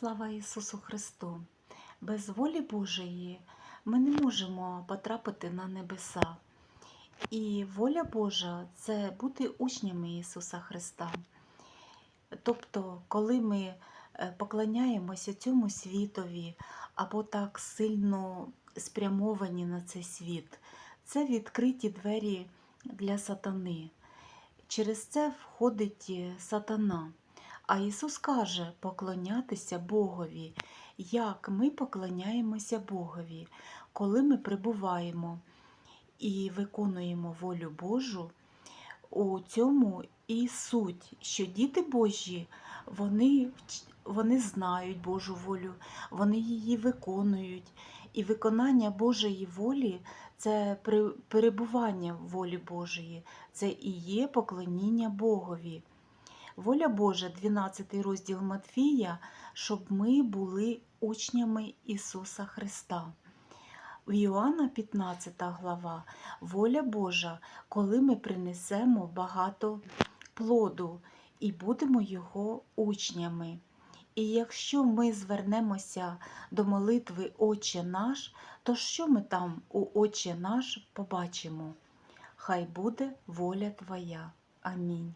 Слава Ісусу Христу! Без волі Божої ми не можемо потрапити на небеса. І воля Божа це бути учнями Ісуса Христа. Тобто, коли ми е, поклоняємося цьому світові або так сильно спрямовані на цей світ, це відкриті двері для сатани. Через це входить е, сатана. А Ісус каже поклонятися Богові, як ми поклоняємося Богові, коли ми прибуваємо і виконуємо волю Божу. У цьому і суть, що діти Божі, вони, вони знають Божу волю, вони її виконують. І виконання Божої волі це перебування в волі Божої, це і є поклоніння Богові. Воля Божа, 12 розділ Матфія, щоб ми були учнями Ісуса Христа. В Іоанна 15 глава воля Божа, коли ми принесемо багато плоду і будемо його учнями. І якщо ми звернемося до молитви Отче наш, то що ми там у Отче наш побачимо? Хай буде воля Твоя. Амінь.